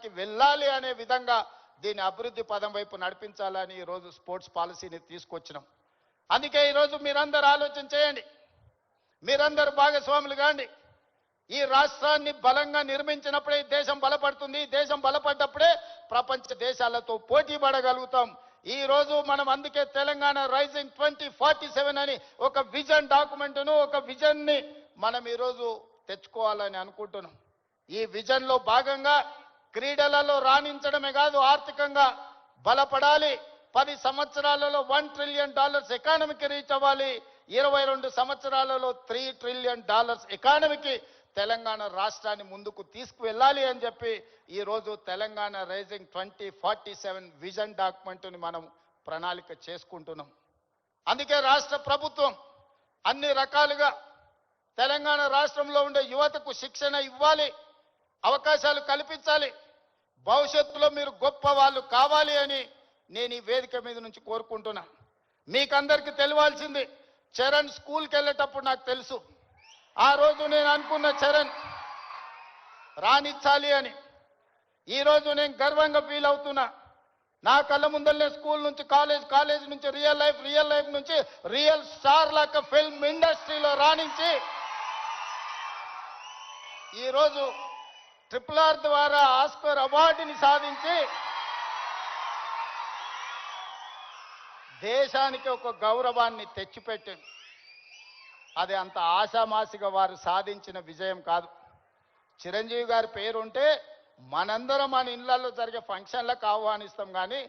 కి వెళ్ళాలి అనే విధంగా దీన్ని అభివృద్ధి పదం వైపు నడిపించాలని ఈరోజు స్పోర్ట్స్ పాలసీని తీసుకొచ్చినాం. అందుకే ఈరోజు మీరందరూ ఆలోచన చేయండి. మీరందరూ భాగస్వాములు కాండి. ఈ రాష్ట్రాన్ని బలంగా నిర్మించినప్పుడే ఈ దేశం బలపడుతుంది. ఈ దేశం బలపడ్డప్పుడే ప్రపంచ దేశాలతో పోటీ పడగలుగుతాం. ఈ రోజు మనం అందుకే Telangana rising twenty forty seven అని ఒక విజన్ డాక్యుమెంట్ను ఒక విజన్ని మనం ఈరోజు తెచ్చుకోవాలని అనుకుంటున్నాం. ఈ విజన్లో భాగంగా క్రీడలలో రాణించడమే కాదు ఆర్థికంగా బలపడాలి. పది సంవత్సరాలలో వన్ ట్రిలియన్ డాలర్స్ ఎకానమీకి రీచ్ అవ్వాలి. ఇరవై రెండు సంవత్సరాలలో త్రీ ట్రిలియన్ డాలర్స్ ఎకానమీకి తెలంగాణ రాష్ట్రాన్ని ముందుకు తీసుకువెళ్ళాలి అని చెప్పి ఈరోజు Telangana rising twenty forty seven vision డాక్యుమెంట్ని మనం ప్రణాళిక చేసుకుంటున్నాం. అందుకే రాష్ట్ర ప్రభుత్వం అన్ని రకాలుగా తెలంగాణ రాష్ట్రంలో ఉండే యువతకు శిక్షణ ఇవ్వాలి అవకాశాలు కల్పించాలి. భవిష్యత్తులో మీరు గొప్ప వాళ్ళు కావాలి అని నేను ఈ వేదిక మీద నుంచి కోరుకుంటున్నా. మీకందరికీ తెలియాల్సింది చరణ్ స్కూల్కి వెళ్ళేటప్పుడు నాకు తెలుసు. ఆ రోజు నేను అనుకున్న చరణ్ రాణించాలి అని. ఈ రోజు నేను గర్వంగా ఫీల్ అవుతున్నా. నా కళ్ళ ముందరనే స్కూల్ నుంచి కాలేజ్ కాలేజ్ నుంచి రియల్ లైఫ్ రియల్ లైఫ్ నుంచి రియల్ స్టార్ లాగా ఫిల్మ్ ఇండస్ట్రీలో రాణించి ఈరోజు ట్రిపుల్ ఆర్ ద్వారా ఆస్కర్ అవార్డుని సాధించి దేశానికి ఒక గౌరవాన్ని తెచ్చిపెట్టింది. అది అంత ఆశామాసిగా వారు సాధించిన విజయం కాదు. చిరంజీవి గారి పేరుంటే మనందరం మన ఇళ్ళలో జరిగే ఫంక్షన్లకు ఆహ్వానిస్తాం కానీ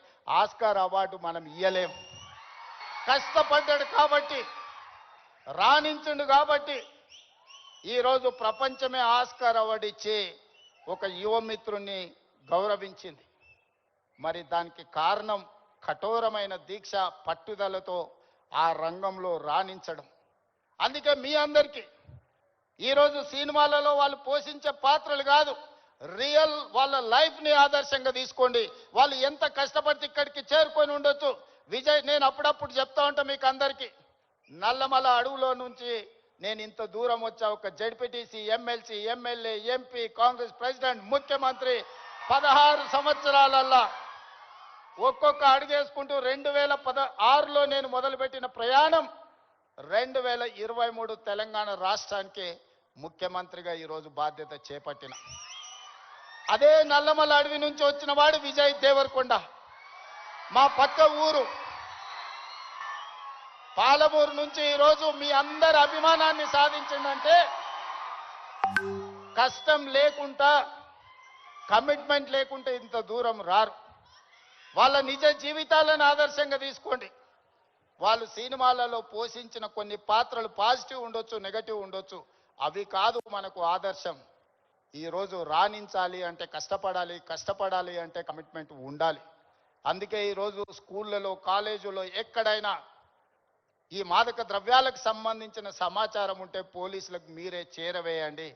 ఆస్కార్ అవార్డు మనం ఇయ్యలేము కష్టపడ్డాడు కాబట్టి రాణించుండు కాబట్టి ఈరోజు ప్రపంచమే ఆస్కార్ అవార్డు ఇచ్చి ఒక యువమిత్రుణ్ణి గౌరవించింది. మరి దానికి కారణం కఠోరమైన దీక్ష పట్టుదలతో ఆ రంగంలో రాణించడం. అందుకే మీ అందరికీ ఈరోజు సినిమాలలో వాళ్ళు పోషించే పాత్రలు కాదు రియల్ వాళ్ళ లైఫ్ని ఆదర్శంగా తీసుకోండి. వాళ్ళు ఎంత కష్టపడితే ఇక్కడికి చేరుకొని ఉండొచ్చు. విజయ్ నేను అప్పుడప్పుడు చెప్తా ఉంటా మీకు అందరికీ నల్లమల అడవులో నుంచి నేను ఇంత దూరం వచ్చా ఒక ZPTC MLC MLA MP Congress president ముఖ్యమంత్రి పదహారు సంవత్సరాలల్లా ఒక్కొక్క అడుగేసుకుంటూ రెండు వేల పద ఆరులో నేను మొదలుపెట్టిన ప్రయాణం రెండు వేల ఇరవై మూడు తెలంగాణ రాష్ట్రానికి ముఖ్యమంత్రిగా ఈరోజు బాధ్యత చేపట్టిన. అదే నల్లమల అడవి నుంచి వచ్చిన వాడు విజయ్ దేవరకొండ. మా పక్క ఊరు పాలమూరు నుంచి ఈరోజు మీ అందరి అభిమానాన్ని సాధించిందంటే కష్టం లేకుండా కమిట్మెంట్ లేకుంటే ఇంత దూరం రారు. వాళ్ళ నిజ జీవితాలను ఆదర్శంగా తీసుకోండి. వాళ్ళు సినిమాలలో పోషించిన కొన్ని పాత్రలు పాజిటివ్ ఉండొచ్చు నెగటివ్ ఉండొచ్చు. అవి కాదు మనకు ఆదర్శం. ఈరోజు రాణించాలి అంటే కష్టపడాలి కష్టపడాలి అంటే కమిట్మెంట్ ఉండాలి. అందుకే ఈరోజు స్కూళ్ళలో కాలేజీలో ఎక్కడైనా ఈ మాదక ద్రవ్యాలకు సంబంధించిన సమాచారం ఉంటే పోలీసులకు మీరే చేరవేయండి.